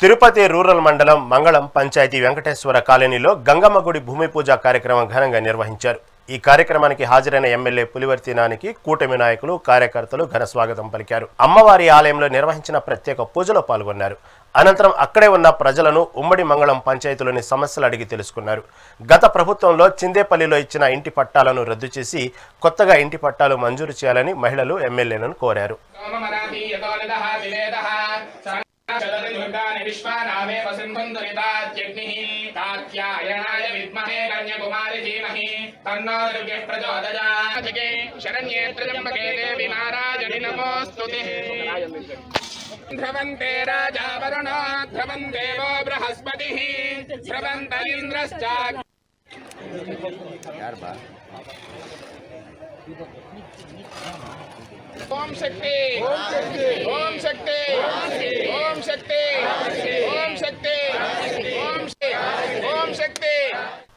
Tirupati rural మండలం మంగళం పంచాయతీ వెంకటేశ్వర కాలనీలో గంగమ్మ గుడి భూమి పూజ కార్యక్రమం ఘనంగా నిర్వహించారు. ఈ కార్యక్రమానికి హాజరైన ఎమ్మెల్యే పులివర్తి నానికి కూటమి నాయకులు కార్యకర్తలు ఘన స్వాగతం పలికారు. అమ్మవారి ఆలయంలో నిర్వహించిన ప్రత్యేక పూజలో పాల్గొన్నారు. అనంతరం అక్కడే ఉన్న ప్రజలను ఉమ్మడి మంగళం పంచాయతీలోని సమస్యలు అడిగి తెలుసుకున్నారు. గత ప్రభుత్వంలో చిందేపల్లిలో ఇచ్చిన ఇంటి పట్టాలను రద్దు చేసి కొత్తగా ఇంటి పట్టాలు మంజూరు చేయాలని మహిళలు ఎమ్మెల్యేలను కోరారు. चतुर्युगानि विश्वानामे वसिन्धुम् कात्यायणाय विद्महे कन्याकुमारि धीमहि। तन्नो दुर्गः शरण्ये त्र्यम्बके देवि नमोऽस्तुतिः। ध्रवन्ते राजा वरुणो ध्रवन् देवो बृहस्पतिः। ध्रवन्त इन्द्रश्च ఓం శక్తి ఓం శక్తి ఓం శక్తి ఓం శక్తి ఓం శక్తి ఓం శక్తి ఓం శక్తి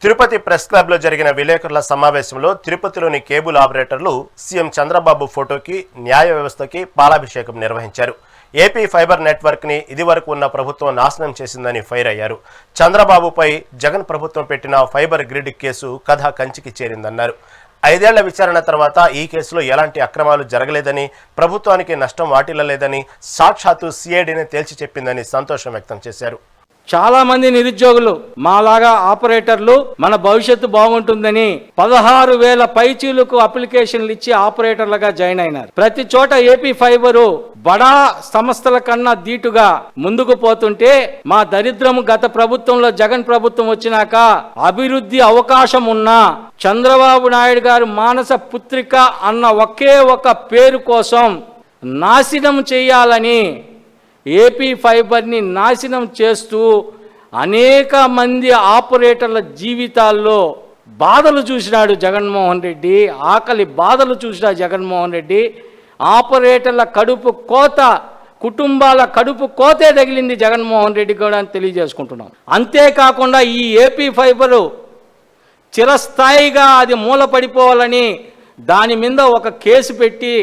తిరుపతి ప్రెస్ క్లబ్లో జరిగిన విలేకరుల సమావేశంలో తిరుపతిలోని కేబుల్ ఆపరేటర్లు సీఎం చంద్రబాబు ఫోటోకి న్యాయ వ్యవస్థకి పాలాభిషేకం నిర్వహించారు. ఏపీ ఫైబర్ నెట్వర్క్ని ఇదివరకు ఉన్న ప్రభుత్వం నాశనం చేసిందని ఫైర్ అయ్యారు. చంద్రబాబుపై జగన్ ప్రభుత్వం పెట్టిన ఫైబర్ గ్రిడ్ కేసు కథ కంచికి చేరిందన్నారు. ఐదేళ్ళ విచారణ తర్వాత ఈ కేసులో ఎలాంటి అక్రమాలు జరగలేదని ప్రభుత్వానికి నష్టం వాటిల్లలేదని సాక్షాత్తు సిఐడిని తేల్చి చెప్పిందని సంతోషం వ్యక్తం చేశారు. చాలా మంది నిరుద్యోగులు మాలాగా ఆపరేటర్లు మన భవిష్యత్తు బాగుంటుందని పదహారు వేల పైచీలకు అప్లికేషన్లు ఇచ్చి ఆపరేటర్లుగా జాయిన్ అయినారు. ప్రతి చోట ఏపీ ఫైబరు బడా సంస్థల కన్నా దీటుగా ముందుకు పోతుంటే మా దరిద్రము గత ప్రభుత్వంలో జగన్ ప్రభుత్వం వచ్చినాక అభివృద్ధి అవకాశం ఉన్నా చంద్రబాబు నాయుడు గారు మానస పుత్రిక అన్న ఒకే ఒక పేరు కోసం నాశనం చేయాలని ఏపీ ఫైబర్ని నాశనం చేస్తూ అనేక మంది ఆపరేటర్ల జీవితాల్లో బాధలు చూసినాడు జగన్మోహన్ రెడ్డి. ఆకలి బాధలు చూసినాడు జగన్మోహన్ రెడ్డి. ఆపరేటర్ల కడుపు కోత కుటుంబాల కడుపు కోతే తగిలింది జగన్మోహన్ రెడ్డి కూడా అని తెలియజేసుకుంటున్నాం. అంతేకాకుండా ఈ ఏపీ ఫైబరు చిరస్థాయిగా అది మూలపడిపోవాలని దాని మీద ఒక కేసు పెట్టి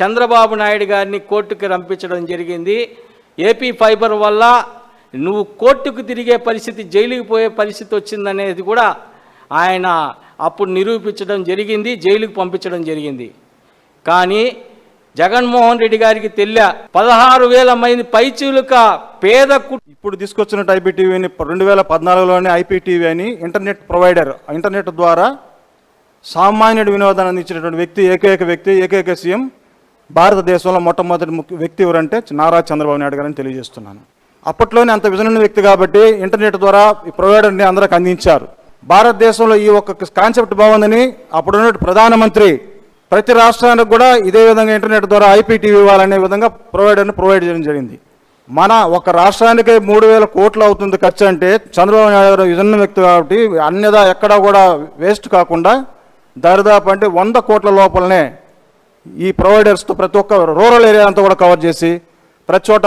చంద్రబాబు నాయుడు గారిని కోర్టుకి రంపించడం జరిగింది. ఏపీ ఫైబర్ వల్ల నువ్వు కోర్టుకు తిరిగే పరిస్థితి జైలుకి పోయే పరిస్థితి వచ్చిందనేది కూడా ఆయన అప్పుడు నిరూపించడం జరిగింది జైలుకు పంపించడం జరిగింది. కానీ జగన్మోహన్ రెడ్డి గారికి తెల్ల పదహారు వేల మంది పైచీలుక పేద ఇప్పుడు తీసుకొచ్చిన ఐపీటీవీని రెండు వేల పద్నాలుగులోనే ఐపీటీవీ అని ఇంటర్నెట్ ప్రొవైడర్ ఇంటర్నెట్ ద్వారా సామాన్యుడు వినోదాన్ని అందించినటువంటి వ్యక్తి ఏకైక వ్యక్తి ఏకైక సీఎం భారతదేశంలో మొట్టమొదటి ముఖ్య వ్యక్తి ఎవరంటే నారా చంద్రబాబు నాయుడు గారని తెలియజేస్తున్నాను. అప్పట్లోనే అంత విజనున్న వ్యక్తి కాబట్టి ఇంటర్నెట్ ద్వారా ఈ ప్రొవైడర్ని అందరికి అందించారు. భారతదేశంలో ఈ ఒక్క కాన్సెప్ట్ బాగుందని అప్పుడున్న ప్రధానమంత్రి ప్రతి రాష్ట్రానికి కూడా ఇదే విధంగా ఇంటర్నెట్ ద్వారా ఐపీటీవీ ఇవ్వాలనే విధంగా ప్రొవైడర్ని ప్రొవైడ్ చేయడం జరిగింది. మన ఒక రాష్ట్రానికి మూడు వేల కోట్లు అవుతుంది ఖర్చు అంటే చంద్రబాబు నాయుడు గారు విజన్న వ్యక్తి కాబట్టి అన్యదా ఎక్కడా కూడా వేస్ట్ కాకుండా దరిదాపు అంటే వంద కోట్ల లోపలనే ఈ ప్రొవైడర్స్తో ప్రతి ఒక్క రూరల్ ఏరియా అంతా కూడా కవర్ చేసి ప్రతి చోట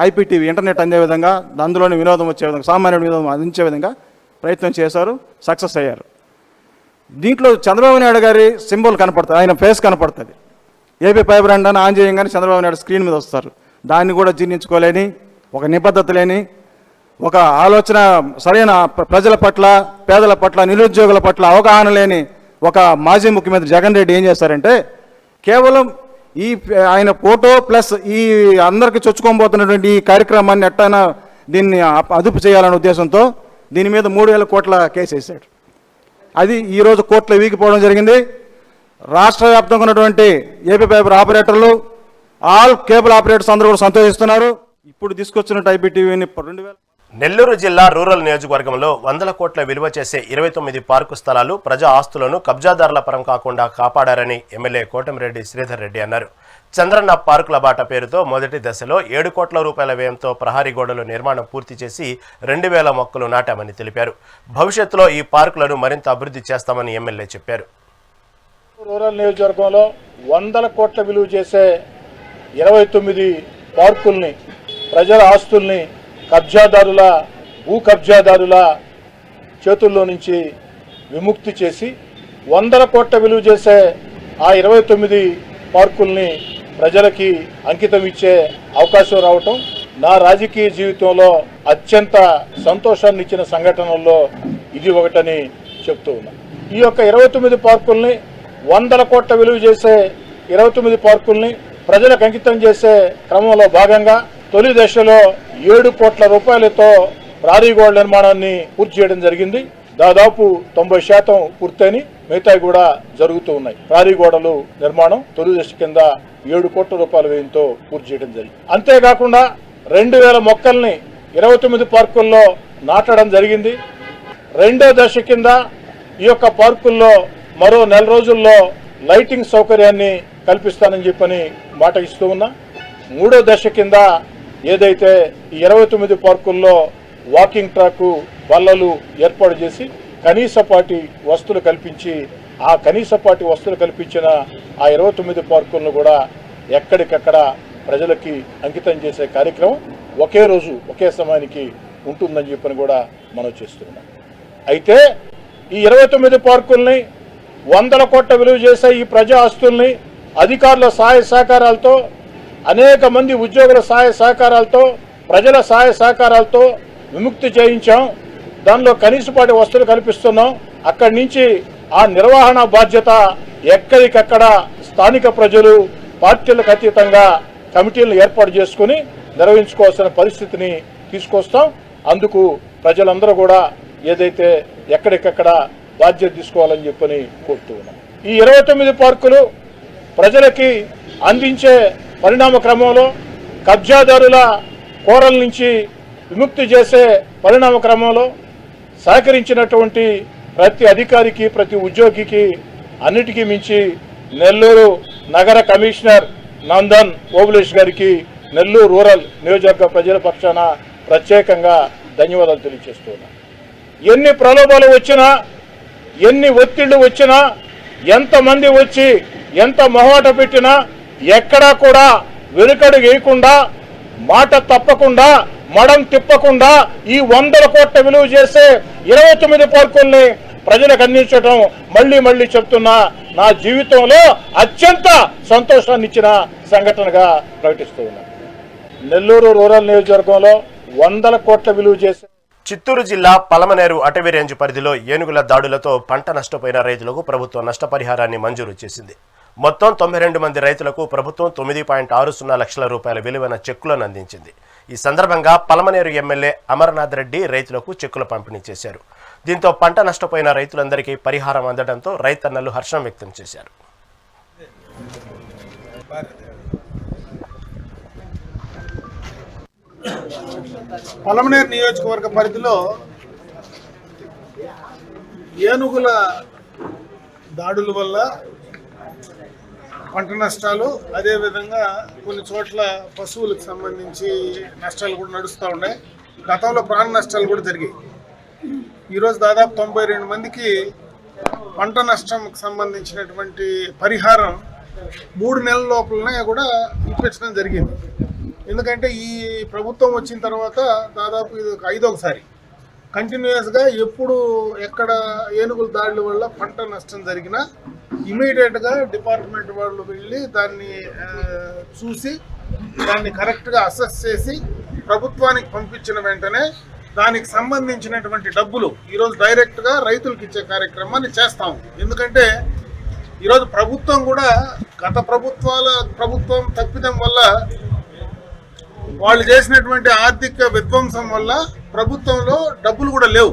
ఐపీటీవీ ఇంటర్నెట్ అందే విధంగా అందులోని వినోదం వచ్చే విధంగా సామాన్యుడి వినోదం అందించే విధంగా ప్రయత్నం చేశారు సక్సెస్ అయ్యారు. దీంట్లో చంద్రబాబు నాయుడు గారి సింబల్ కనపడుతుంది ఆయన ఫేస్ కనపడుతుంది. ఏపీ ఫైబర్ అండ్ అని ఆన్ చేయగానే చంద్రబాబు నాయుడు స్క్రీన్ మీద వస్తారు. దాన్ని కూడా జీర్ణించుకోలేని ఒక నిబద్ధత లేని ఒక ఆలోచన సరైన ప్ర- ప్రజల పట్ల పేదల పట్ల నిరుద్యోగుల పట్ల అవగాహన లేని ఒక మాజీ ముఖ్యమంత్రి జగన్ రెడ్డి ఏం చేశారంటే కేవలం ఈ ఆయన ఫోటో ప్లస్ ఈ అందరికి చొచ్చుకోబోతున్నటువంటి ఈ కార్యక్రమాన్ని ఎట్టైనా దీన్ని అప్- అదుపు చేయాలనే ఉద్దేశంతో దీని మీద మూడు వేల కోట్ల కేసు వేశాడు. అది ఈరోజు కోర్టులో వీగిపోవడం జరిగింది. రాష్ట్ర వ్యాప్తంగా ఉన్నటువంటి ఏపీ పేపర్ ఆపరేటర్లు ఆల్ కేబుల్ ఆపరేటర్స్ అందరూ కూడా సంతోషిస్తున్నారు. ఇప్పుడు తీసుకొచ్చినట్టు ఐపీటీవీని రెండు వేల నెల్లూరు జిల్లా రూరల్ నియోజకవర్గంలో వందల కోట్ల విలువ చేసే ఇరవై తొమ్మిది పార్కు స్థలాలు ప్రజా ఆస్తులను కబ్జాదారుల పరం కాకుండా కాపాడారని ఎమ్మెల్యే కోటమిరెడ్డి శ్రీధర్ రెడ్డి అన్నారు. చంద్రన్న పార్కుల బాట పేరుతో మొదటి దశలో ఏడు కోట్ల రూపాయల వ్యయంతో ప్రహారీ గోడలు నిర్మాణం పూర్తి చేసి రెండు వేల మొక్కలు నాటామని తెలిపారు. భవిష్యత్తులో ఈ పార్కులను మరింత అభివృద్ధి చేస్తామని ఎమ్మెల్యే చెప్పారు. రూరల్ నియోజకవర్గంలో వందల కోట్ల విలువ చేసే ఇరవై తొమ్మిది పార్కుల్ని ప్రజల ఆస్తుల్ని కబ్జాదారుల భూ కబ్జాదారుల చేతుల్లో నుంచి విముక్తి చేసి వందల కోట్ల విలువ చేసే ఆ ఇరవై తొమ్మిది పార్కుల్ని ప్రజలకి అంకితం ఇచ్చే అవకాశం రావటం నా రాజకీయ జీవితంలో అత్యంత సంతోషాన్ని ఇచ్చిన సంఘటనల్లో ఇది ఒకటని చెప్తూ ఉన్నా. ఈ యొక్క ఇరవై తొమ్మిది పార్కుల్ని వందల కోట్ల విలువ చేసే ఇరవై తొమ్మిది పార్కుల్ని ప్రజలకు అంకితం చేసే క్రమంలో భాగంగా తొలి దశలో ఏడు కోట్ల రూపాయలతో ప్రారీ గోడ నిర్మాణాన్ని పూర్తి చేయడం జరిగింది. దాదాపు తొంభై శాతం పూర్తయిని మిగతా కూడా జరుగుతూ ఉన్నాయి. ప్రారీ గోడలు నిర్మాణం తొలి దశ కింద ఏడు కోట్ల రూపాయల వ్యయంతో పూర్తి చేయడం జరిగింది. అంతేకాకుండా రెండు వేల మొక్కల్ని ఇరవై తొమ్మిది పార్కుల్లో నాటడం జరిగింది. రెండో దశ కింద ఈ యొక్క పార్కుల్లో మరో నెల రోజుల్లో లైటింగ్ సౌకర్యాన్ని కల్పిస్తానని చెప్పని మాట ఇస్తూ ఉన్నా. మూడో దశ కింద ఏదైతే ఈ ఇరవై తొమ్మిది పార్కుల్లో వాకింగ్ ట్రాకు బల్లలు ఏర్పాటు చేసి కనీసపాటి వస్తువులు కల్పించి ఆ కనీసపాటి వస్తువులు కల్పించిన ఆ ఇరవై తొమ్మిది పార్కులను కూడా ఎక్కడికక్కడ ప్రజలకి అంకితం చేసే కార్యక్రమం ఒకే రోజు ఒకే సమయానికి ఉంటుందని చెప్పని కూడా మనం చేస్తున్నాం. అయితే ఈ ఇరవై తొమ్మిది పార్కుల్ని వందల కోట్ల విలువ చేసే ఈ ప్రజా ఆస్తుల్ని అధికారుల సహాయ సహకారాలతో అనేక మంది ఉద్యోగుల సహాయ సహకారాలతో ప్రజల సహాయ సహకారాలతో విముక్తి చేయించాం. దానిలో కనీసపాటి వస్తువులు కల్పిస్తున్నాం. అక్కడి నుంచి ఆ నిర్వహణ బాధ్యత ఎక్కడికక్కడ స్థానిక ప్రజలు పార్టీలకు అతీతంగా కమిటీలను ఏర్పాటు చేసుకుని నిర్వహించుకోవాల్సిన పరిస్థితిని తీసుకొస్తాం. అందుకు ప్రజలందరూ కూడా ఏదైతే ఎక్కడికక్కడ బాధ్యత తీసుకోవాలని చెప్పని కోరుతూ ఉన్నాం. ఈ ఇరవై తొమ్మిది పార్కులు ప్రజలకి అందించే పరిణామ క్రమంలో కబ్జాదారుల కోరల నుంచి విముక్తి చేసే పరిణామ క్రమంలో సహకరించినటువంటి ప్రతి అధికారికి ప్రతి ఉద్యోగికి అన్నిటికీ మించి నెల్లూరు నగర కమిషనర్ నందన్ ఓబులేష్ గారికి నెల్లూరు రూరల్ నియోజకవర్గ ప్రజల పక్షాన ప్రత్యేకంగా ధన్యవాదాలు తెలియజేస్తున్నా. ఎన్ని ప్రలోభాలు వచ్చినా ఎన్ని ఒత్తిళ్ళు వచ్చినా ఎంతమంది వచ్చి ఎంత మొహమాట పెట్టినా ఎక్కడా కూడా వెనుకడు వేయకుండా మాట తప్పకుండా మడం తిప్పకుండా ఈ వందల కోట్ల విలువ చేసే ఇరవై తొమ్మిది పార్కుల్ని ప్రజలకు అందించడం మళ్ళీ మళ్ళీ చెప్తున్నా నా జీవితంలో అత్యంత సంతోషాన్ని ఇచ్చిన సంఘటనగా ప్రకటిస్తూ ఉన్నా. నెల్లూరు రూరల్ నియోజకవర్గంలో వందల కోట్ల విలువ చేసే చిత్తూరు జిల్లా పలమనేరు అటవీ రేంజ్ పరిధిలో ఏనుగుల దాడులతో పంట నష్టపోయిన రైతులకు ప్రభుత్వం నష్టపరిహారాన్ని మంజూరు చేసింది. మొత్తం తొంభై రెండు మంది రైతులకు ప్రభుత్వం తొమ్మిది పాయింట్ ఆరు సున్నా లక్షల రూపాయల విలువైన చెక్కులను అందించింది. ఈ సందర్భంగా పలమనేరు ఎమ్మెల్యే అమర్నాథ్ రెడ్డి రైతులకు చెక్కులు పంపిణీ చేశారు. దీంతో పంట నష్టపోయిన రైతులందరికీ పరిహారం అందడంతో రైతన్నలు హర్షం వ్యక్తం చేశారు. పలమనేరు నియోజకవర్గ పరిధిలో ఏనుగుల దాడుల వల్ల పంట నష్టాలు అదేవిధంగా కొన్ని చోట్ల పశువులకు సంబంధించి నష్టాలు కూడా నడుస్తూ ఉన్నాయి. గతంలో ప్రాణ నష్టాలు కూడా జరిగాయి. ఈరోజు దాదాపు తొంభై రెండు మందికి పంట నష్టంకి సంబంధించినటువంటి పరిహారం మూడు నెలల లోపలనే కూడా ఇప్పించడం జరిగింది. ఎందుకంటే ఈ ప్రభుత్వం వచ్చిన తర్వాత దాదాపు ఇది ఒక ఐదోసారి కంటిన్యూస్గా ఎప్పుడు ఎక్కడ ఏనుగుల దాడుల వల్ల పంట నష్టం జరిగినా ఇమీడియట్గా డిపార్ట్మెంట్ వాళ్ళు వెళ్ళి దాన్ని చూసి దాన్ని కరెక్ట్గా అసెస్ చేసి ప్రభుత్వానికి పంపించిన వెంటనే దానికి సంబంధించినటువంటి డబ్బులు ఈరోజు డైరెక్ట్గా రైతులకు ఇచ్చే కార్యక్రమాన్ని చేస్తాం ఎందుకంటే ఈరోజు ప్రభుత్వం కూడా గత ప్రభుత్వాల ప్రభుత్వం తప్పిదం వల్ల వాళ్ళు చేసినటువంటి ఆర్థిక విధ్వంసం వల్ల ప్రభుత్వంలో డబ్బులు కూడా లేవు.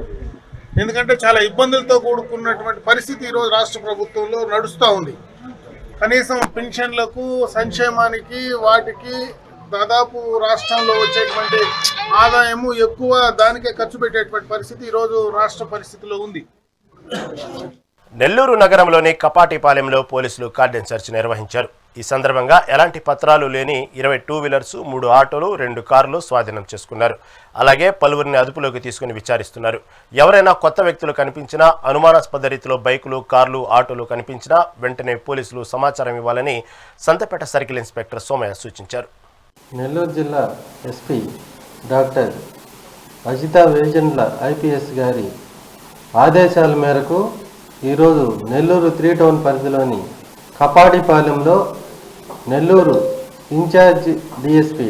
ఎందుకంటే చాలా ఇబ్బందులతో కూడుకున్నటువంటి పరిస్థితి ఈరోజు రాష్ట్ర ప్రభుత్వంలో నడుస్తూ ఉంది. కనీసం పెన్షన్లకు సంక్షేమానికి వాటికి దాదాపు రాష్ట్రంలో వచ్చేటువంటి ఆదాయము ఎక్కువ దానికే ఖర్చు పెట్టేటువంటి పరిస్థితి ఈరోజు రాష్ట్ర పరిస్థితిలో ఉంది. నెల్లూరు నగరంలోని కపాటిపాలెంలో పోలీసులు కార్డెన్ సెర్చ్ నిర్వహించారు. ఈ సందర్భంగా ఎలాంటి పత్రాలు లేని ఇరవై టూ వీలర్స్ మూడు ఆటోలు రెండు కార్లు స్వాధీనం చేసుకున్నారు. అలాగే పలువురిని అదుపులోకి తీసుకుని విచారిస్తున్నారు. ఎవరైనా కొత్త వ్యక్తులు కనిపించినా అనుమానాస్పద రీతిలో బైకులు కార్లు ఆటోలు కనిపించినా వెంటనే పోలీసులు సమాచారం ఇవ్వాలని సంతపేట సర్కిల్ ఇన్స్పెక్టర్ సోమయ్య సూచించారు. నెల్లూరు జిల్లా SP doctor Ajitha Vejendla IPS గారి ఆదేశాల మేరకు ఈరోజు నెల్లూరు త్రీ టౌన్ పరిధిలోని కపాడిపాలెంలో Nellore incharge DSP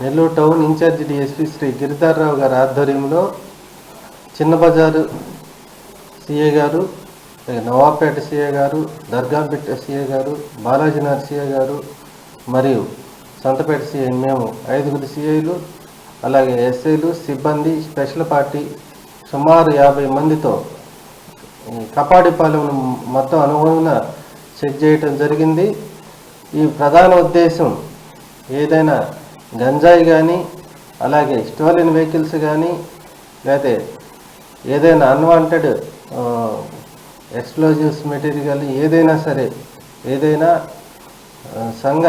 Nellore town incharge DSP Shri Giridhar Rao గారి ఆధ్వర్యంలో చిన్న బజారు సిఏ గారు నవాబ్పేట సిఏ గారు దర్గాపేట సిఏ గారు బాలాజీనగర్ సిఏ గారు మరియు సంతపేట సిఐ మేము ఐదుగురు సిఐలు అలాగే ఎస్ఐలు సిబ్బంది స్పెషల్ పార్టీ సుమారు యాభై మందితో కపాడిపాలెం మొత్తం అనుగుణంగా చెక్ చేయటం జరిగింది. ఈ ప్రధాన ఉద్దేశం ఏదైనా గంజాయి కానీ అలాగే స్టోలిన్ వెహికల్స్ కానీ లేకపోతే ఏదైనా అన్వాంటెడ్ ఎక్స్ప్లోజివ్స్ మెటీరియల్ ఏదైనా సరే ఏదైనా సంఘ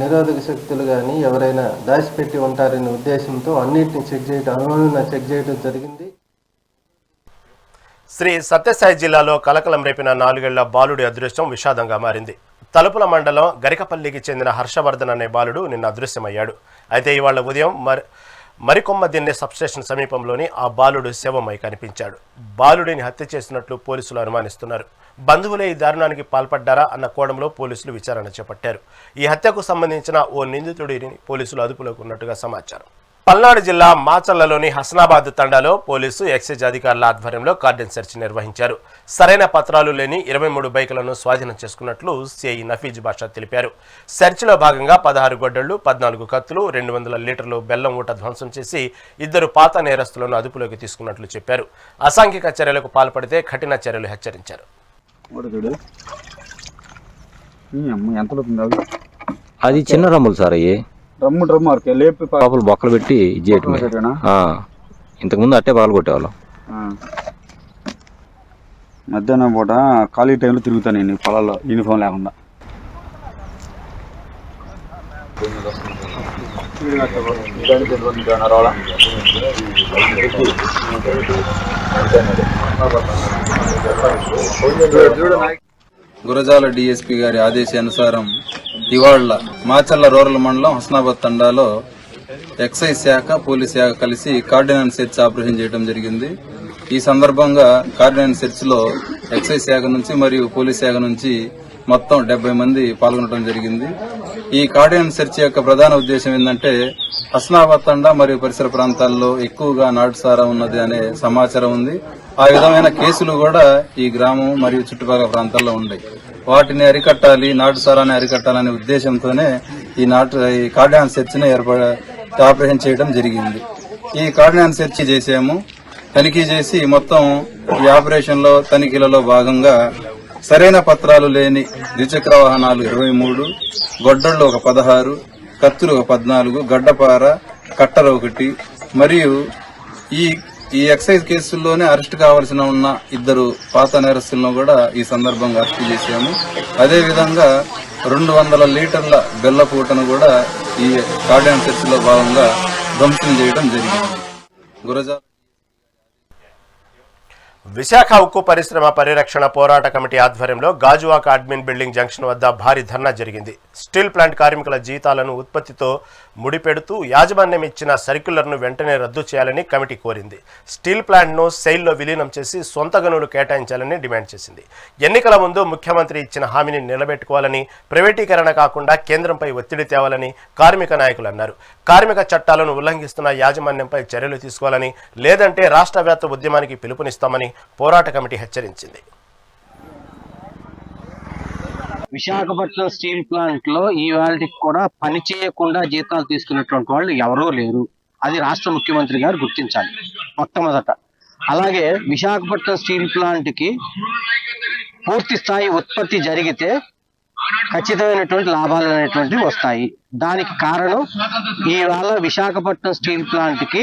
నిరోధక శక్తులు కానీ ఎవరైనా దాచిపెట్టి ఉంటారనే ఉద్దేశంతో అన్నిటిని చెక్ చేయడం అనుగుణంగా చెక్ చేయడం జరిగింది. శ్రీ సత్యసాయి జిల్లాలో కలకలం రేపిన నాలుగేళ్ళ బాలుడి అదృష్టం విషాదంగా మారింది. తలుపుల మండలం గరికపల్లికి చెందిన హర్షవర్ధన్ అనే బాలుడు నిన్న అదృశ్యమయ్యాడు. అయితే ఇవాళ ఉదయం మరి మరికొమ్మ దిన్నె సబ్స్టేషన్ సమీపంలోని ఆ బాలుడు శవమై కనిపించాడు. బాలుడిని హత్య చేసినట్లు పోలీసులు అనుమానిస్తున్నారు. బంధువులే ఈ దారుణానికి పాల్పడ్డారా అన్న కోణంలో పోలీసులు విచారణ చేపట్టారు. ఈ హత్యకు సంబంధించిన ఓ నిందితుడిని పోలీసులు అదుపులోకి ఉన్నట్టుగా సమాచారం. పల్నాడు జిల్లా మాచర్లలోని హస్నాబాద్ తండాలో పోలీసు ఎక్సైజ్ అధికారుల ఆధ్వర్యంలో కార్డన్ సెర్చ్ నిర్వహించారు. సరైన పత్రాలు లేని ఇరవై మూడు బైకులను స్వాధీనం చేసుకున్నట్లు సిఐ నఫీజ్ బాషా తెలిపారు. సెర్చ్లో భాగంగా పదహారు గొడ్డళ్ళు పద్నాలుగు కత్తులు రెండు వందల లీటర్లు బెల్లం ఊట ధ్వంసం చేసి ఇద్దరు పాత నేరస్తులను అదుపులోకి తీసుకున్నట్లు చెప్పారు. అసాంఘిక చర్యలకు పాల్పడితే కఠిన చర్యలు హెచ్చరించారు. అది చిన్న రమ్ములు సార్ అయ్యి. రమ్ము డ్రమ్ము వరకే లేపి పా- లోపల బొక్కలు పెట్టి? ఆ. ఇంతకుముందు అట్టే పాలు కొట్టేవాళ్ళం. మధ్యాహ్నం పూట ఖాళీ టైంలో తిరుగుతాను నేను పొలాల్లో యూనిఫామ్ లేకుండా గురజాల డిఎస్పి గారి ఆదేశానుసారం ఇవాళ మాచర్ల రూరల్ మండలం హస్నాబాద్ తండాలో ఎక్సైజ్ శాఖ పోలీస్ శాఖ కలిసి కార్డినెన్స్ సెర్చ్ ఆపరేషన్ చేయడం జరిగింది. ఈ సందర్భంగా కార్డినెన్స్ సెర్చ్లో ఎక్సైజ్ శాఖ నుంచి మరియు పోలీస్ శాఖ నుంచి మొత్తం డెబ్బై మంది పాల్గొనడం జరిగింది. ఈ కార్డినెన్స్ సెర్చ్ యొక్క ప్రధాన ఉద్దేశం ఏంటంటే హస్నాబాద్ తండా మరియు పరిసర ప్రాంతాల్లో ఎక్కువగా నాటుసారా ఉన్నది అనే సమాచారం ఉంది. ఆ విధమైన కేసులు కూడా ఈ గ్రామం మరియు చుట్టుపక్కల ప్రాంతాల్లో ఉన్నాయి. వాటిని అరికట్టాలి నాటుసారాన్ని అరికట్టాలనే ఉద్దేశంతోనే ఈ నాటు ఈ కార్డియాన్ సెర్చ్ ఏర్పడ ఆపరేషన్ చేయడం జరిగింది. ఈ కార్డియాన్ సెర్చ్ చేసాము తనిఖీ చేసి మొత్తం ఈ ఆపరేషన్లో తనిఖీలలో భాగంగా సరైన పత్రాలు లేని ద్విచక్ర వాహనాలు ఇరవై మూడు గొడ్డళ్ళు ఒక పదహారు కత్తులు ఒక పద్నాలుగు గడ్డపార కట్టర ఒకటి మరియు ఈ ఈ ఎక్సైజ్ కేసుల్లోనే అరెస్ట్ కావాల్సిన ఉన్న ఇద్దరు పాత నేరస్తులను కూడా ఈ సందర్భంగా అరెస్ట్ చేశాము. అదేవిధంగా రెండు వందల లీటర్ల బెల్లపూటను కూడా ఈ కార్డియన్ చర్చిలో భాగంగా ధ్వంసం చేయడం జరిగింది. గురజాల విశాఖ ఉక్కు పరిశ్రమ పరిరక్షణ పోరాట కమిటీ ఆధ్వర్యంలో గాజువాక అడ్మిన్ బిల్డింగ్ జంక్షన్ వద్ద భారీ ధర్నా జరిగింది. స్టీల్ ప్లాంట్ కార్మికుల జీతాలను ఉత్పత్తితో ముడిపెడుతూ యాజమాన్యం ఇచ్చిన సర్క్యులర్ను వెంటనే రద్దు చేయాలని కమిటీ కోరింది. స్టీల్ ప్లాంట్ను సెయిల్లో విలీనం చేసి సొంత గనులు కేటాయించాలని డిమాండ్ చేసింది. ఎన్నికల ముందు ముఖ్యమంత్రి ఇచ్చిన హామీని నిలబెట్టుకోవాలని ప్రైవేటీకరణ కాకుండా కేంద్రంపై ఒత్తిడి తేవాలని కార్మిక నాయకులు అన్నారు. కార్మిక చట్టాలను ఉల్లంఘిస్తున్న యాజమాన్యంపై చర్యలు తీసుకోవాలని లేదంటే రాష్ట్ర ఉద్యమానికి పిలుపునిస్తామని పోరాట కమిటీ హెచ్చరించింది. విశాఖపట్నం స్టీల్ ప్లాంట్లో ఈ వాళ్ళకి కూడా పని చేయకుండా జీతాలు తీసుకున్నటువంటి వాళ్ళు ఎవరూ లేరు. అది రాష్ట్ర ముఖ్యమంత్రి గారు గుర్తించాలి మొట్టమొదట. అలాగే విశాఖపట్నం స్టీల్ ప్లాంట్కి పూర్తి స్థాయి ఉత్పత్తి జరిగితే ఖచ్చితమైనటువంటి లాభాలు అనేటువంటివి వస్తాయి. దానికి కారణం ఇవాళ విశాఖపట్నం స్టీల్ ప్లాంట్కి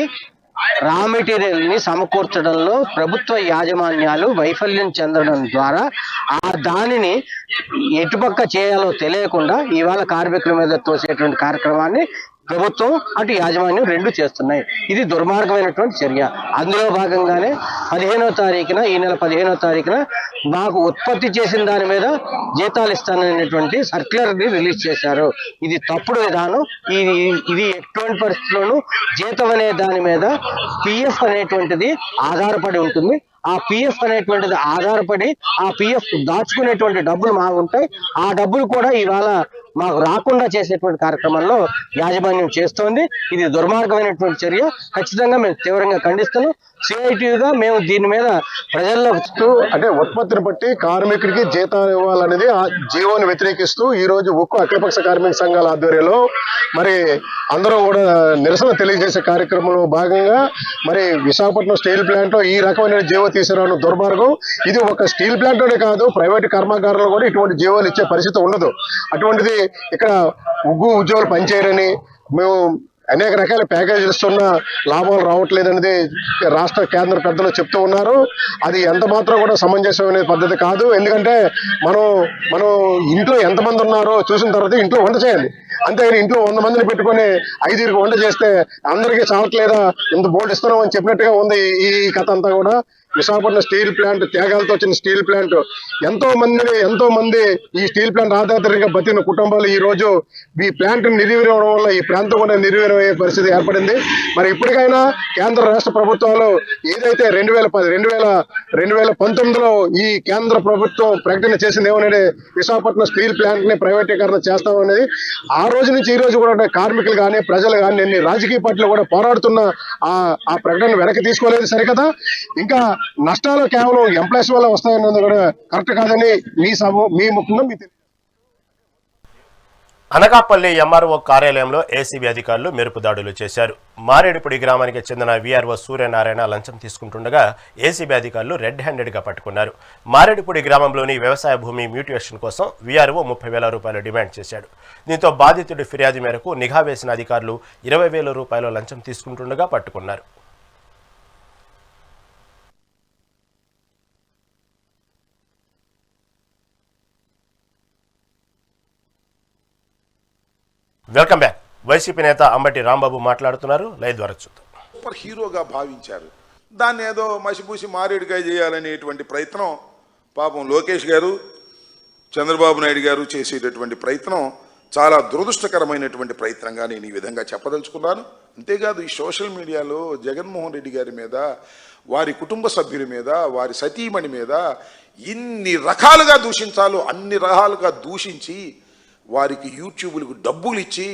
రా మెటీరియల్ని సమకూర్చడంలో ప్రభుత్వ యాజమాన్యాలు వైఫల్యం చెందడం ద్వారా ఆ దానిని ఎటుపక్క చేయాలో తెలియకుండా ఇవాళ కార్మికుల మీద తోసేటువంటి కార్యక్రమాన్ని ప్రభుత్వం అటు యాజమాన్యం రెండు చేస్తున్నాయి. ఇది దుర్మార్గమైనటువంటి చర్య. అందులో భాగంగానే పదిహేనో తారీఖున ఈ నెల పదిహేనో తారీఖున మాకు ఉత్పత్తి చేసిన దాని మీద జీతాలు ఇస్తాననేటువంటి సర్క్యులర్ని రిలీజ్ చేశారు. ఇది తప్పుడు విధానం. ఇది ఇది ఎటువంటి పరిస్థితుల్లోనూ జీతం అనే దాని మీద పిఎఫ్ అనేటువంటిది ఆధారపడి ఉంటుంది. ఆ పిఎఫ్ అనేటువంటిది ఆధారపడి ఆ పిఎఫ్ దాచుకునేటువంటి డబ్బులు మా ఉంటాయి ఆ డబ్బులు కూడా ఇవాళ మాకు రాకుండా చేసేటువంటి కార్యక్రమాల్లో యాజమాన్యం చేస్తోంది. ఇది దుర్మార్గమైనటువంటి చర్య. ఖచ్చితంగా మేము తీవ్రంగా ఖండిస్తున్నాం. సిఐటిగా మేము దీని మీద ప్రజల్లో అంటే ఉత్పత్తిని బట్టి కార్మికుడికి జీతాలు ఇవ్వాలనేది ఆ జీవోని వ్యతిరేకిస్తూ ఈ రోజు ఒక్కో అఖిలపక్ష కార్మిక సంఘాల ఆధ్వర్యంలో మరి అందరూ కూడా నిరసన తెలియజేసే కార్యక్రమంలో భాగంగా మరి విశాఖపట్నం స్టీల్ ప్లాంట్లో ఈ రకమైన జీవో తీసుకురావడం దుర్మార్గం. ఇది ఒక స్టీల్ ప్లాంట్లోనే కాదు ప్రైవేట్ కర్మాగారంలో కూడా ఇటువంటి జీవోలు ఇచ్చే పరిస్థితి ఉండదు. అటువంటిది ఇక్కడ ఉగ్గు ఉద్యోగులు పనిచేయరని మేము అనేక రకాల ప్యాకేజీలు ఇస్తున్న లాభాలు రావట్లేదనేది రాష్ట్ర కేంద్ర పెద్దలు చెప్తూ ఉన్నారు. అది ఎంత మాత్రం కూడా సమంజసమైన పద్ధతి కాదు. ఎందుకంటే మనం మనం ఇంట్లో ఎంతమంది ఉన్నారో చూసిన తర్వాత ఇంట్లో వంట చేయాలి. అంతేగాని ఇంట్లో వంద మందిని పెట్టుకొని ఐదుగురికి వంట చేస్తే అందరికీ చావట్లేదా? ఇంత బోర్డు ఇస్తున్నాం అని చెప్పినట్టుగా ఉంది ఈ కథ అంతా కూడా. విశాఖపట్నం స్టీల్ ప్లాంట్ త్యాగాలతో వచ్చిన స్టీల్ ప్లాంట్. ఎంతో మంది ఎంతో మంది ఈ స్టీల్ ప్లాంట్ ఆధారితంగా బతికిన కుటుంబాలు ఈ రోజు ఈ ప్లాంట్ నిర్వీర్యం వల్ల ఈ ప్రాంతం కూడా నిర్వీర్యం పరిస్థితి ఏర్పడింది. మరి ఇప్పటికైనా కేంద్ర రాష్ట్ర ప్రభుత్వాలు ఏదైతే రెండు వేల పది రెండు వేల రెండు వేల పంతొమ్మిదిలో ఈ కేంద్ర ప్రభుత్వం ప్రకటన చేసింది ఏమనేది విశాఖపట్నం స్టీల్ ప్లాంట్ని ప్రైవేటీకరణ చేస్తామనేది ఆ రోజు నుంచి ఈ రోజు కూడా కార్మికులు కానీ ప్రజలు కానీ ఎన్ని రాజకీయ పార్టీలు కూడా పోరాడుతున్న ఆ ఆ ప్రకటన వెనక్కి తీసుకోలేదు సరికదా? ఇంకా నష్టాలు కేవలం ఎంప్లాయీస్ వల్ల వస్తాయన్నది కూడా కరెక్ట్ కాదని మీ సభ మీ ముఖ్యంగా మీ అనకాపల్లి ఎంఆర్ఓ కార్యాలయంలో ఏసీబీ అధికారులు మెరుపు దాడులు చేశారు. మారేడుపూడి గ్రామానికి చెందిన వీఆర్ఓ సూర్యనారాయణ లంచం తీసుకుంటుండగా ఏసీబీ అధికారులు రెడ్ హ్యాండెడ్గా పట్టుకున్నారు. మారేడుపూడి గ్రామంలోని వ్యవసాయ భూమి మ్యూటివేషన్ కోసం వీఆర్ఓ ముప్పై వేల రూపాయలు డిమాండ్ చేశాడు. దీంతో బాధితుడి ఫిర్యాదు మేరకు నిఘా వేసిన అధికారులు ఇరవై వేల రూపాయల లంచం తీసుకుంటుండగా పట్టుకున్నారు. Welcome back. వైసీపీ నేత అంబటి రాంబాబు మాట్లాడుతున్నారు. లైవ్ ద్వారా చూద్దాం. సూపర్ హీరోగా భావించారు. దాన్ని ఏదో మసిపూసి మారేడుగా చేయాలనేటువంటి ప్రయత్నం పాపం లోకేష్ గారు చంద్రబాబు నాయుడు గారు చేసేటటువంటి ప్రయత్నం చాలా దురదృష్టకరమైనటువంటి ప్రయత్నంగా నేను ఈ విధంగా చెప్పదలుచుకున్నాను. అంతేకాదు ఈ సోషల్ మీడియాలో జగన్మోహన్ రెడ్డి గారి మీద వారి కుటుంబ సభ్యుల మీద వారి సతీమణి మీద ఇన్ని రకాలుగా దూషించాలో అన్ని రకాలుగా దూషించి వారికి యూట్యూబ్లకు డబ్బులు ఇచ్చి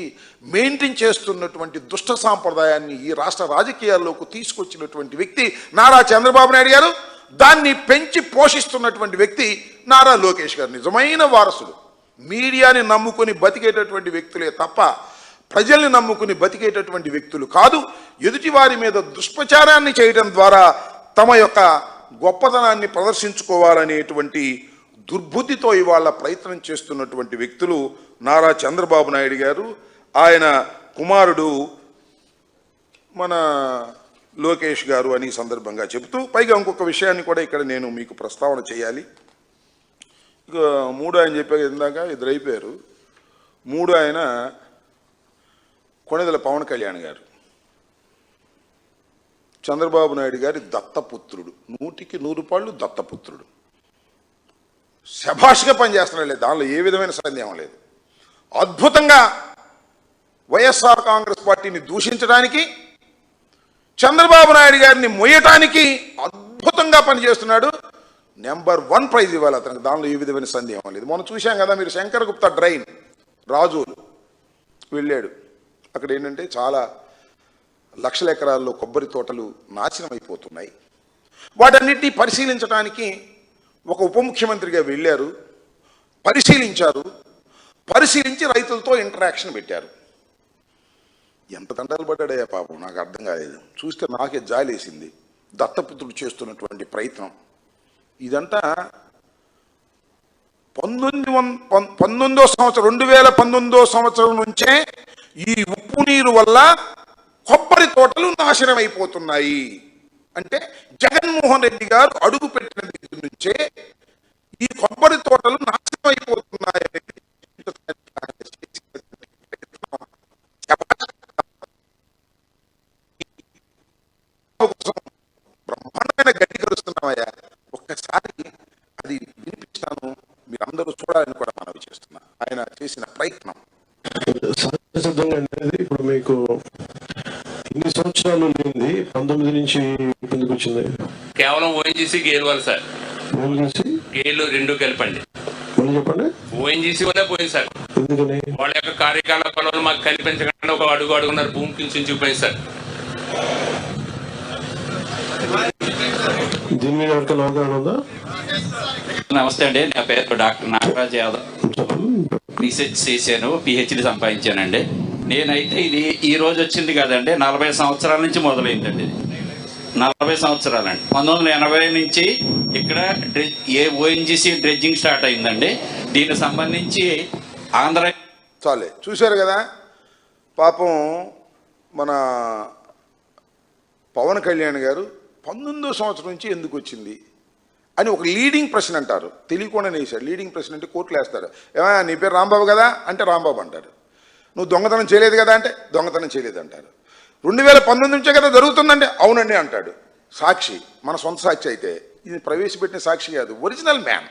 మెయింటైన్ చేస్తున్నటువంటి దుష్ట సాంప్రదాయాన్ని ఈ రాష్ట్ర రాజకీయాల్లోకి తీసుకొచ్చినటువంటి వ్యక్తి నారా చంద్రబాబు నాయుడు గారు. దాన్ని పెంచి పోషిస్తున్నటువంటి వ్యక్తి నారా లోకేష్ గారు. నిజమైన వారసుడు మీడియాని నమ్ముకొని బతికేటటువంటి వ్యక్తులే తప్ప ప్రజల్ని నమ్ముకుని బతికేటటువంటి వ్యక్తులు కాదు. ఎదుటి వారి మీద దుష్ప్రచారాన్ని చేయడం ద్వారా తమ యొక్క గొప్పతనాన్ని ప్రదర్శించుకోవాలనేటువంటి దుర్బుద్ధితో ఇవాళ ప్రయత్నం చేస్తున్నటువంటి వ్యక్తులు నారా చంద్రబాబు నాయుడు గారు ఆయన కుమారుడు మన లోకేష్ గారు అని సందర్భంగా చెబుతూ పైగా ఇంకొక విషయాన్ని కూడా ఇక్కడ నేను మీకు ప్రస్తావన చేయాలి. ఇక మూడు ఆయన చెప్పాక ఇందాక ఇద్దరు మూడు ఆయన కొణిదల పవన్ కళ్యాణ్ గారు. చంద్రబాబు నాయుడు గారి దత్తపుత్రుడు. నూటికి నూరు పాళ్ళు దత్తపుత్రుడు. శభాష్గా పనిచేస్తున్నాడు లేదు దానిలో ఏ విధమైన సందేహం లేదు. అద్భుతంగా వైఎస్ఆర్ కాంగ్రెస్ పార్టీని దూషించడానికి చంద్రబాబు నాయుడు గారిని మొయ్యటానికి అద్భుతంగా పనిచేస్తున్నాడు. నెంబర్ వన్ ప్రైజ్ ఇవ్వాలి అతనికి. దానిలో ఏ విధమైన సందేహం లేదు. మనం చూశాం కదా మీరు శంకర్ గుప్తా డ్రైన్ రాజులు వెళ్ళాడు. అక్కడ ఏంటంటే చాలా లక్షల ఎకరాల్లో కొబ్బరి తోటలు నాశనం అయిపోతున్నాయి వాటన్నిటినీ పరిశీలించడానికి ఒక ఉప ముఖ్యమంత్రిగా వెళ్ళారు పరిశీలించారు పరిశీలించి రైతులతో ఇంటరాక్షన్ పెట్టారు. ఎంత తండాలు పడ్డాడయ్యా పాపం నాకు అర్థం కాలేదు. చూస్తే నాకే జాలేసింది. దత్తపుత్రుడు చేస్తున్నటువంటి ప్రయత్నం. ఇదంతా పంతొమ్మిది వన్ పంతొమ్మిదో సంవత్సరం రెండు వేల పంతొమ్మిదో సంవత్సరం నుంచే ఈ ఉప్పు నీరు వల్ల కొబ్బరి తోటలు నాశనం అయిపోతున్నాయి అంటే జగన్మోహన్ రెడ్డి గారు అడుగు పెట్టిన నుంచే ఈ కొబ్బరి తోటలు నాశనం అయిపోతున్నాయి బ్రహ్మాండమైన గడ్డి కలుస్తున్నామయ్యా. ఒక్కసారి అది వినిపిస్తాను. మీరందరూ చూడాలని కూడా మనవి చేస్తున్నా. ఆయన చేసిన ప్రయత్నం. ఇప్పుడు మీకు ఇన్ని సంవత్సరాలు పంతొమ్మిది నుంచి వచ్చింది. కేవలం ఓఎన్జీసీ గేలు వల్ల సార్. నుంచి? గేలు రెండు కలపండి. మళ్ళీ చెప్పండి. ఓఎన్జీసీ వల్లే పోయింది సార్. సార్ వాళ్ళ యొక్క కార్యకలాపాలను మాకు కనిపించకుండా ఒక అడుగు అడుగున్నారు భూమి కించించిపోయింది సార్. దీని మీద ఎవరికైనా అవగాహన ఉందా? నమస్తే అండి నా పేరు డాక్టర్ నాగరాజ్ యాదవ్. రీసెర్చ్ చేశాను పిహెచ్డి సంపాదించానండి. నేనైతే ఇది ఈ రోజు వచ్చింది కదండి నలభై సంవత్సరాల నుంచి మొదలైందండి ఇది. నలభై సంవత్సరాలండి. పంతొమ్మిది వందల ఎనభై నుంచి ఇక్కడ డ్రె- ఏ ఓఎన్జిసి డ్రెడ్జింగ్ స్టార్ట్ అయిందండి. దీనికి సంబంధించి ఆంధ్ర చాలే చూశారు కదా? పాపం మన పవన్ కళ్యాణ్ గారు పంతొమ్మిదో సంవత్సరం నుంచి ఎందుకు వచ్చింది అని ఒక లీడింగ్ ప్రశ్న అంటారు. తెలియకుండా వేశారు లీడింగ్ ప్రశ్న అంటే కోర్టులు వేస్తారు. ఏమైనా నీ పేరు రాంబాబు కదా? అంటే రాంబాబు అంటారు. నువ్వు దొంగతనం చేయలేదు కదా అంటే దొంగతనం చేయలేదు అంటారు. రెండు వేల పంతొమ్మిది నుంచే కదా జరుగుతుందంటే అవునండి అంటాడు. సాక్షి మన సొంత సాక్షి అయితే. ఇది ప్రవేశపెట్టిన సాక్షి కాదు ఒరిజినల్ మ్యాన్.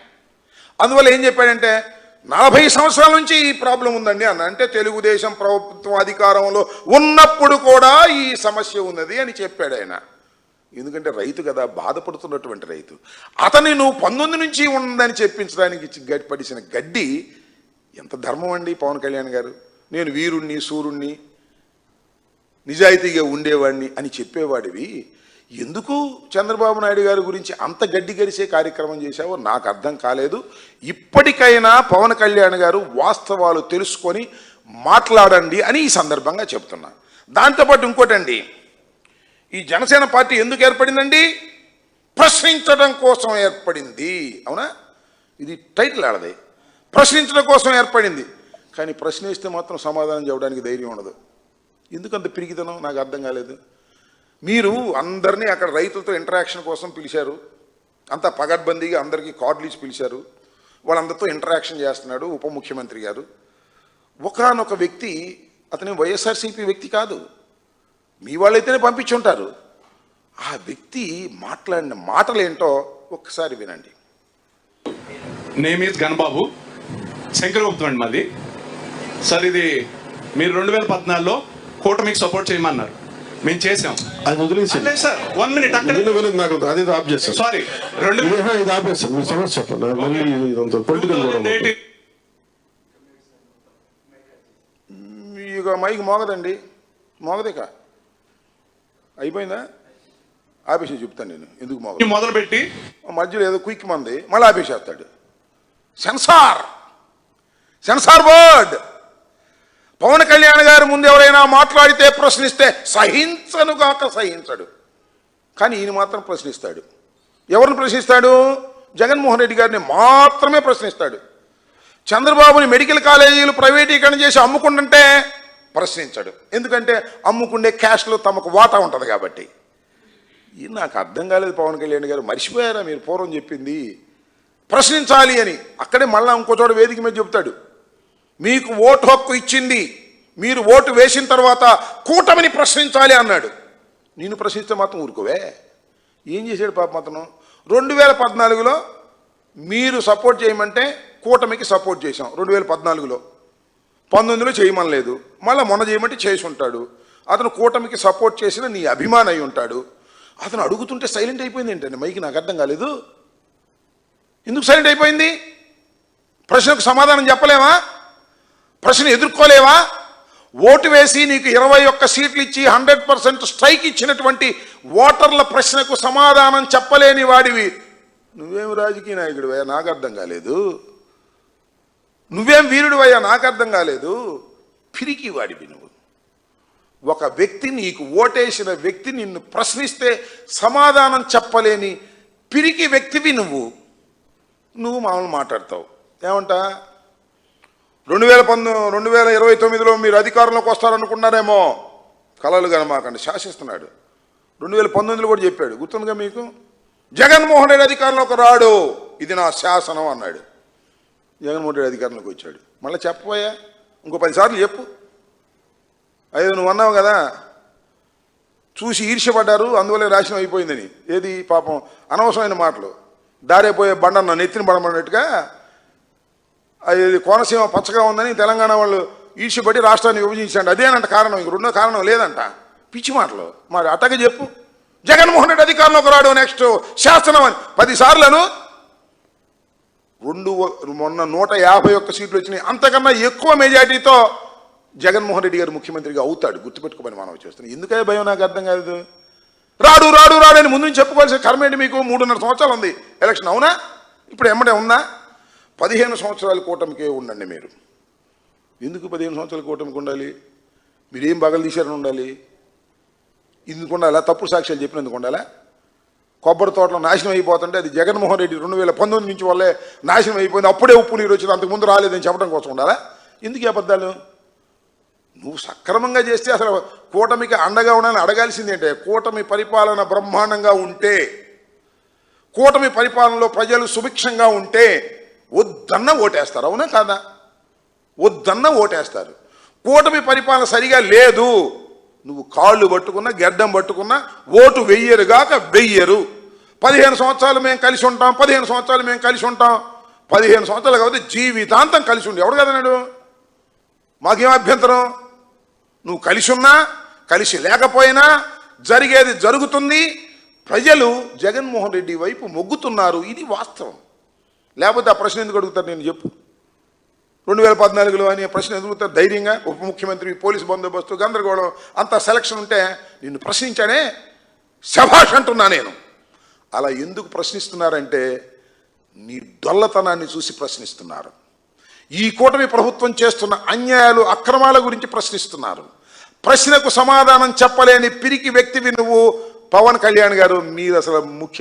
అందువల్ల ఏం చెప్పాడంటే నలభై సంవత్సరాల నుంచి ఈ ప్రాబ్లం ఉందండి అన్న. అంటే తెలుగుదేశం ప్రభుత్వం అధికారంలో ఉన్నప్పుడు కూడా ఈ సమస్య ఉన్నది అని చెప్పాడు ఆయన. ఎందుకంటే రైతు కదా బాధపడుతున్నటువంటి రైతు. అతని నువ్వు పంతొమ్మిది నుంచి ఉందని చెప్పించడానికి ఇచ్చి గడ్డి పడిసిన గడ్డి ఎంత ధర్మం అండి పవన్ కళ్యాణ్ గారు? నేను వీరుణ్ణి సూర్యుణ్ణి నిజాయితీగా ఉండేవాడిని అని చెప్పేవాడివి. ఎందుకు చంద్రబాబు నాయుడు గారి గురించి అంత గడ్డి గరిసే కార్యక్రమం చేశావో నాకు అర్థం కాలేదు. ఇప్పటికైనా పవన్ కళ్యాణ్ గారు వాస్తవాలు తెలుసుకొని మాట్లాడండి అని ఈ సందర్భంగా చెప్తున్నా. దాంతోపాటు ఇంకోటండి ఈ జనసేన పార్టీ ఎందుకు ఏర్పడిందండి? ప్రశ్నించడం కోసం ఏర్పడింది. అవునా? ఇది టైటిల్ ఆడది. ప్రశ్నించడం కోసం ఏర్పడింది. కానీ ప్రశ్నిస్తే మాత్రం సమాధానం చెప్పడానికి ధైర్యం ఉండదు. ఎందుకంత పిరిగితనం నాకు అర్థం కాలేదు. మీరు అందరినీ అక్కడ రైతులతో ఇంటరాక్షన్ కోసం పిలిచారు. అంతా పగడ్బందీగా అందరికీ కార్డులు ఇచ్చి పిలిచారు. వాళ్ళందరితో ఇంటరాక్షన్ చేస్తున్నాడు ఉప ముఖ్యమంత్రి గారు. ఒకానొక వ్యక్తి అతని వైఎస్ఆర్సీపీ వ్యక్తి కాదు. మీ వాళ్ళైతేనే పంపించుంటారు ఆ వ్యక్తి మాట్లాడిన మాటలేంటో ఒక్కసారి వినండి. నేమ్ ఈజ్ గణబాబు శంకరగుప్తం అండి మాది. సార్ ఇది మీరు రెండు వేల పద్నాలుగులో కూటమికి సపోర్ట్ చేయమన్నారు. మేము చేసాం. అది వదిలేసి లేదు సార్ వన్ మినిట్ అక్కడ నాకు అది ఆఫ్ చేస్తాను. సారీ రెండు ఇది ఆపేస్తాను మీరు సమస్య చెప్పండి. మళ్ళీ ఇదంతా పొలిటికల్. ఇక మైక్ మోగదండి. మోగదేక? అయిపోయిందా? ఆపేసి చెప్తాను నేను. ఎందుకు మోగదు? మొదలు పెట్టి మధ్యలో ఏదో క్విక్ మంది. మళ్ళీ ఆపేసేస్తాడు censor! Censor board Pawan Kalyan గారి ముందు ఎవరైనా మాట్లాడితే ప్రశ్నిస్తే సహించనుగాక సహించడు. కానీ ఈయన మాత్రం ప్రశ్నిస్తాడు. ఎవరిని ప్రశ్నిస్తాడు? జగన్మోహన్ రెడ్డి గారిని మాత్రమే ప్రశ్నిస్తాడు. చంద్రబాబుని మెడికల్ కాలేజీలు ప్రైవేటీకరణ చేసి అమ్ముకుంటుంటే ప్రశ్నించాడు. ఎందుకంటే అమ్ముకుండే క్యాష్లో తమకు వాటా ఉంటుంది కాబట్టి. ఇది నాకు అర్థం కాలేదు పవన్ కళ్యాణ్ గారు. మర్చిపోయారా మీరు పూర్వం చెప్పింది? ప్రశ్నించాలి అని. అక్కడే మళ్ళీ ఇంకో చోట వేదిక మీద చెప్తాడు. మీకు ఓటు హక్కు ఇచ్చింది మీరు ఓటు వేసిన తర్వాత కూటమిని ప్రశ్నించాలి అన్నాడు. నేను ప్రశ్నిస్తే మాత్రం ఊరుకోవే. ఏం చేశాడు పాపం అతను? రెండు వేల పద్నాలుగులో మీరు సపోర్ట్ చేయమంటే కూటమికి సపోర్ట్ చేశాం రెండు వేల పద్నాలుగులో. పంతొమ్మిదిలో చేయమనలేదు మళ్ళీ మొన్న చేయమంటే చేసి ఉంటాడు. అతను కూటమికి సపోర్ట్ చేసిన నీ అభిమాని అయి ఉంటాడు. అతను అడుగుతుంటే సైలెంట్ అయిపోయింది ఏంటండి? మైకి నాకు అర్థం కాలేదు. ఎందుకు సైలెంట్ అయిపోయింది? ప్రశ్నకు సమాధానం చెప్పలేమా? ప్రశ్న ఎదుర్కోలేవా? ఓటు వేసి నీకు ఇరవై ఒక్క సీట్లు ఇచ్చి హండ్రెడ్ పర్సెంట్ స్ట్రైక్ ఇచ్చినటువంటి ఓటర్ల ప్రశ్నకు సమాధానం చెప్పలేని వాడివి. నువ్వేం రాజకీయ నాయకుడివయ్యా నాకు అర్థం కాలేదు. నువ్వేం వీరుడివయ్యా నాకు అర్థం కాలేదు. పిరికి వాడివి నువ్వు. ఒక వ్యక్తి నీకు ఓటేసిన వ్యక్తి నిన్ను ప్రశ్నిస్తే సమాధానం చెప్పలేని పిరికి వ్యక్తివి నువ్వు. నువ్వు మామూలు మాట్లాడతావు. ఏమంటా? రెండు వేల పంతొమ్మిది రెండు వేల ఇరవై తొమ్మిదిలో మీరు అధికారంలోకి వస్తారనుకున్నారేమో. కలలు కనమాకండి శాసిస్తున్నాడు. రెండు వేల పంతొమ్మిదిలో కూడా చెప్పాడు. గుర్తుందిగా మీకు? జగన్మోహన్ రెడ్డి అధికారంలోకి రాడు. ఇది నా శాసనం అన్నాడు. జగన్మోహన్ రెడ్డి అధికారంలోకి వచ్చాడు. మళ్ళీ చెప్పబోయా? ఇంకో పదిసార్లు చెప్పు. అయ్యో నువ్వు అన్నావు కదా? చూసి ఈర్ష్యపడ్డారు అందువల్ల నాశనం అయిపోయిందని. ఏది పాపం అనవసరమైన మాటలు. దారైపోయే బండన్న నెత్తిన పడమన్నట్టుగా అది కోనసీమ పచ్చగా ఉందని తెలంగాణ వాళ్ళు ఈర్ష్యపడి రాష్ట్రాన్ని విభజించండి. అదేనంట కారణం. ఇంక రెండో కారణం లేదంట. పిచ్చి మాటలు. మరి అట్టగా చెప్పు. జగన్మోహన్ రెడ్డి అధికారంలోకి రాడు నెక్స్ట్ శాసనం అని. పది సార్లను రెండు మొన్న నూట యాభై ఒక్క సీట్లు వచ్చినాయి. అంతకన్నా ఎక్కువ మెజార్టీతో జగన్మోహన్ రెడ్డి గారు ముఖ్యమంత్రిగా అవుతాడు. గుర్తుపెట్టుకోమని మనం చేస్తున్నాం. ఎందుకే భయం నాకు అర్థం కాదు రాడు రాడు రాడు అని ముందు చెప్పుకోవాల్సిన కర్మేంటి మీకు? మూడున్నర సంవత్సరాలు ఉంది. ఎలక్షన్ అవునా? ఇప్పుడు ఎమ్మటే ఉందా? పదిహేను సంవత్సరాల కూటమికే ఉండండి మీరు. ఎందుకు పదిహేను సంవత్సరాల కూటమికి ఉండాలి? మీరేం బగలు తీశారని ఉండాలి? ఎందుకు ఉండాలా? తప్పుడు సాక్ష్యాలు చెప్పినందుకు ఉండాలా? కొబ్బరి తోటలో నాశనం అయిపోతుంటే అది జగన్మోహన్ రెడ్డి రెండు వేల పంతొమ్మిది నుంచి వల్లే నాశనం అయిపోయింది. అప్పుడే ఉప్పు నీరు వచ్చింది. అంతకుముందు రాలేదని చెప్పడం కోసం ఉండాలా? ఎందుకు అబద్ధాలు? నువ్వు సక్రమంగా చేస్తే అసలు కూటమికి అండగా ఉండాలని అడగాల్సింది ఏంటంటే కూటమి పరిపాలన బ్రహ్మాండంగా ఉంటే కూటమి పరిపాలనలో ప్రజలు సుభిక్షంగా ఉంటే వద్దన్న ఓటేస్తారు అవునా కాదా? వద్దన్న ఓటేస్తారు. కూటమి పరిపాలన సరిగా లేదు. నువ్వు కాళ్ళు పట్టుకున్నా గెడ్డం పట్టుకున్నా ఓటు వెయ్యరుగాక వెయ్యరు. పదిహేను సంవత్సరాలు మేము కలిసి ఉంటాం పదిహేను సంవత్సరాలు మేము కలిసి ఉంటాం. పదిహేను సంవత్సరాలు కాబట్టి జీవితాంతం కలిసి ఉండి. ఎవడు కదన్నాడు మాకేం అభ్యంతరం? నువ్వు కలిసి ఉన్నా కలిసి లేకపోయినా జరిగేది జరుగుతుంది. ప్రజలు జగన్మోహన్ రెడ్డి వైపు మొగ్గుతున్నారు. ఇది వాస్తవం. లేకపోతే ఆ ప్రశ్న ఎందుకు అడుగుతారు నేను చెప్పు. రెండు వేల పద్నాలుగులో అని ప్రశ్న ఎదుగుతారు ధైర్యంగా ఉప ముఖ్యమంత్రి పోలీసు బందోబస్తు గందరగోళం అంత సెలక్షన్ ఉంటే నిన్ను ప్రశ్నించానే శభాష్ అంటున్నా నేను. అలా ఎందుకు ప్రశ్నిస్తున్నారంటే నీ దొల్లతనాన్ని చూసి ప్రశ్నిస్తున్నారు. ఈ కూటమి ప్రభుత్వం చేస్తున్న అన్యాయాలు అక్రమాల గురించి ప్రశ్నిస్తున్నారు. ప్రశ్నకు సమాధానం చెప్పలేని పిరికి వ్యక్తివి నువ్వు పవన్ కళ్యాణ్ గారు. మీరు అసలు ముఖ్యం